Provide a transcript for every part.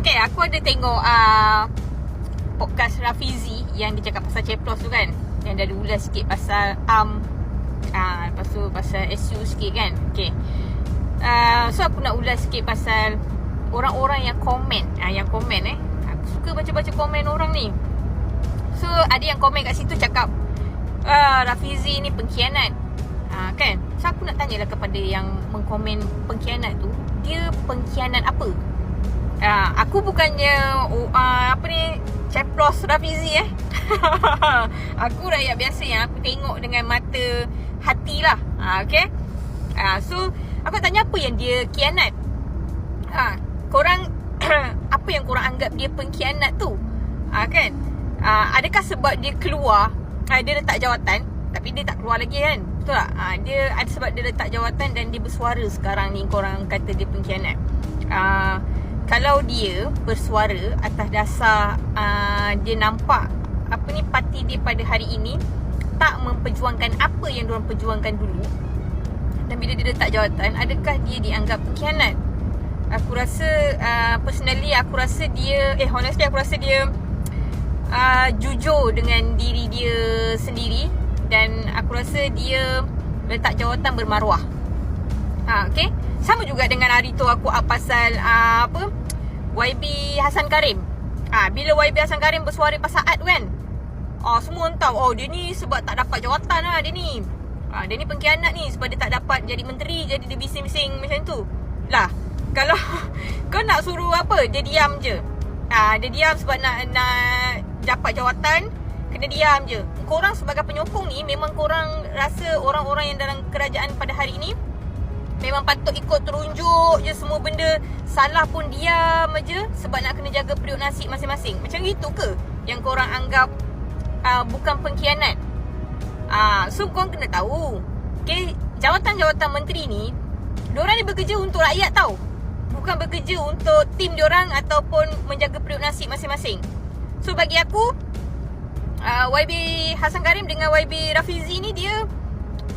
Okay, aku ada tengok uh, podcast Rafizi yang dia cakap pasal Ceplos tu kan. Yang dia ada sikit pasal AM. Uh, lepas tu pasal SU sikit kan. Okay. Uh, so aku nak ulas sikit pasal orang-orang yang komen. Uh, yang komen eh. Aku suka baca-baca komen orang ni. So ada yang komen kat situ cakap uh, Rafizi ni pengkhianat. Uh, kan? So aku nak tanyalah kepada yang mengkomen pengkhianat tu. Dia pengkhianat apa? Uh, aku bukannya uh, apa ni ceplos Rafizi eh. aku rakyat biasa yang aku tengok dengan mata hati lah. Uh, okay. Uh, so aku tanya apa yang dia kianat? Uh, korang apa yang korang anggap dia pengkhianat tu? Uh, kan? Uh, adakah sebab dia keluar uh, dia letak jawatan tapi dia tak keluar lagi kan? Betul tak? Uh, dia ada sebab dia letak jawatan dan dia bersuara sekarang ni korang kata dia pengkhianat. Uh, kalau dia bersuara atas dasar uh, dia nampak apa ni parti dia pada hari ini tak memperjuangkan apa yang diorang perjuangkan dulu dan bila dia letak jawatan adakah dia dianggap pengkhianat? Aku rasa uh, personally aku rasa dia eh honestly aku rasa dia uh, jujur dengan diri dia sendiri dan aku rasa dia letak jawatan bermaruah. Ha, okay sama juga dengan hari tu aku up pasal uh, apa YB Hasan Karim. Ah ha, bila YB Hasan Karim bersuara pasal art kan. Ah ha, semua orang tahu oh dia ni sebab tak dapat jawatan lah dia ni. Ah ha, dia ni pengkhianat ni sebab dia tak dapat jadi menteri jadi dia bising-bising macam tu. Lah kalau kau nak suruh apa dia diam je. Ah dia diam sebab nak nak dapat jawatan kena diam je. Korang sebagai penyokong ni memang korang rasa orang-orang yang dalam kerajaan pada hari ini Memang patut ikut terunjuk je semua benda. Salah pun diam aja Sebab nak kena jaga periuk nasi masing-masing. Macam gitu ke? Yang korang anggap uh, bukan pengkhianat? Uh, So korang kena tahu. Okay? Jawatan-jawatan menteri ni Diorang ni bekerja untuk rakyat tau. Bukan bekerja untuk tim diorang Ataupun menjaga periuk nasi masing-masing. So bagi aku uh, YB Hasan Karim dengan YB Rafizi ni dia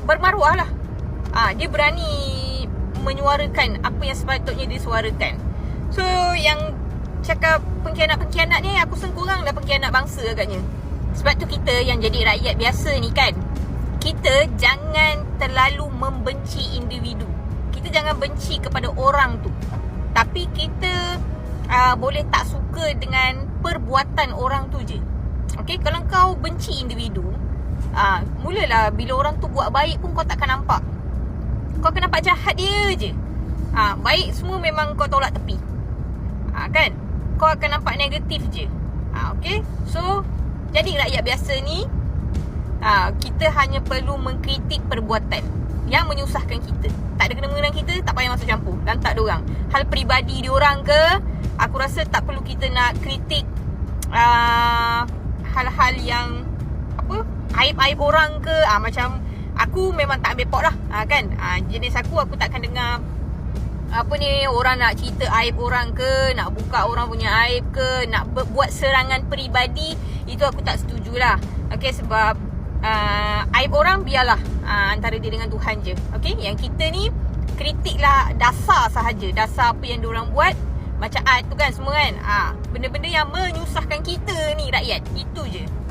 Bermaruah lah Ah, dia berani menyuarakan apa yang sepatutnya disuarakan. So yang cakap pengkhianat-pengkhianat ni aku rasa kurang dah pengkhianat bangsa agaknya. Sebab tu kita yang jadi rakyat biasa ni kan. Kita jangan terlalu membenci individu. Kita jangan benci kepada orang tu. Tapi kita uh, boleh tak suka dengan perbuatan orang tu je. Okay, kalau kau benci individu, uh, mulalah bila orang tu buat baik pun kau takkan nampak kau akan nampak jahat dia je. Ha, Baik semua memang kau tolak tepi. Ha, Kan? Kau akan nampak negatif je. Ha, Okay So Jadi rakyat biasa ni ha, Kita hanya perlu mengkritik perbuatan Yang menyusahkan kita. Tak ada kena-mengena kita Tak payah masuk campur. Dan tak ada orang. Hal peribadi diorang ke Aku rasa tak perlu kita nak kritik uh, Hal-hal yang Apa Aib-aib orang ke. Uh, Macam aku memang tak ambil pot lah. Ha, kan? Ha, jenis aku aku takkan dengar apa ni orang nak cerita aib orang ke nak buka orang punya aib ke nak buat serangan peribadi itu aku tak setuju lah. Okay, sebab uh, aib orang biarlah uh, antara dia dengan Tuhan je. Okay? yang kita ni kritik lah dasar sahaja. Dasar apa yang orang buat macam art tu kan semua kan? Ha, benda-benda yang menyusahkan kita ni rakyat. Itu je